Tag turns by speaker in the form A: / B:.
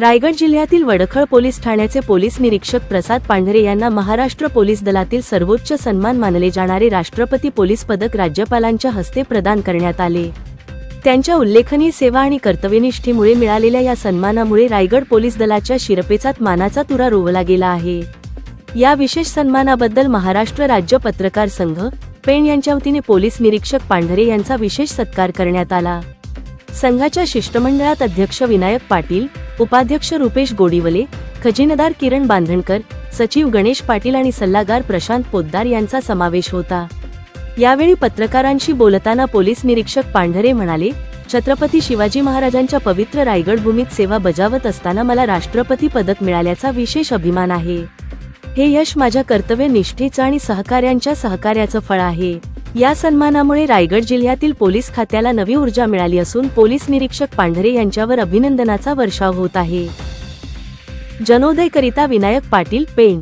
A: रायगड जिल्ह्यातील वडखळ पोलीस ठाण्याचे पोलीस निरीक्षक प्रसाद पांढरे यांना महाराष्ट्र पोलीस दलातील सर्वोच्च सन्मान मानले जाणारे राष्ट्रपती पोलीस पदक राज्यपालांच्या हस्ते प्रदान करण्यात आले. त्यांच्या उल्लेखनीय सेवा आणि कर्तव्यनिष्ठेमुळे मिळालेल्या या सन्मानामुळे रायगड पोलीस दलाच्या शिरपेचात मानाचा तुरा रोवला गेला आहे. या विशेष सन्मानाबद्दल महाराष्ट्र राज्य पत्रकार संघ पेण यांच्या वतीने पोलीस निरीक्षक पांढरे यांचा विशेष सत्कार करण्यात आला. संघाच्या शिष्टमंडळात अध्यक्ष विनायक पाटील उपाध्यक्ष रुपेश गोडीवले खजिनदार किरण बांधणकर सचिव गणेश पाटील आणि सल्लागार प्रशांत पोद्दार यांचा समावेश होता. यावेळी पत्रकारांशी बोलताना पोलीस निरीक्षक पांढरे म्हणाले छत्रपती शिवाजी महाराजांच्या पवित्र रायगड भूमीत सेवा बजावत असताना मला राष्ट्रपती पदक मिळाल्याचा विशेष अभिमान आहे. हे यश माझ्या कर्तव्य निष्ठेचं आणि सहकार्यांच्या सहकार्याचं फळ आहे. या सन्मानामुळे रायगड जिल्ह्यातील पोलीस खात्याला नवी ऊर्जा मिळाली असून पोलीस निरीक्षक पांढरे यांच्यावर अभिनंदनाचा वर्षाव होत आहे. जनोदयकरिता विनायक पाटील पेण.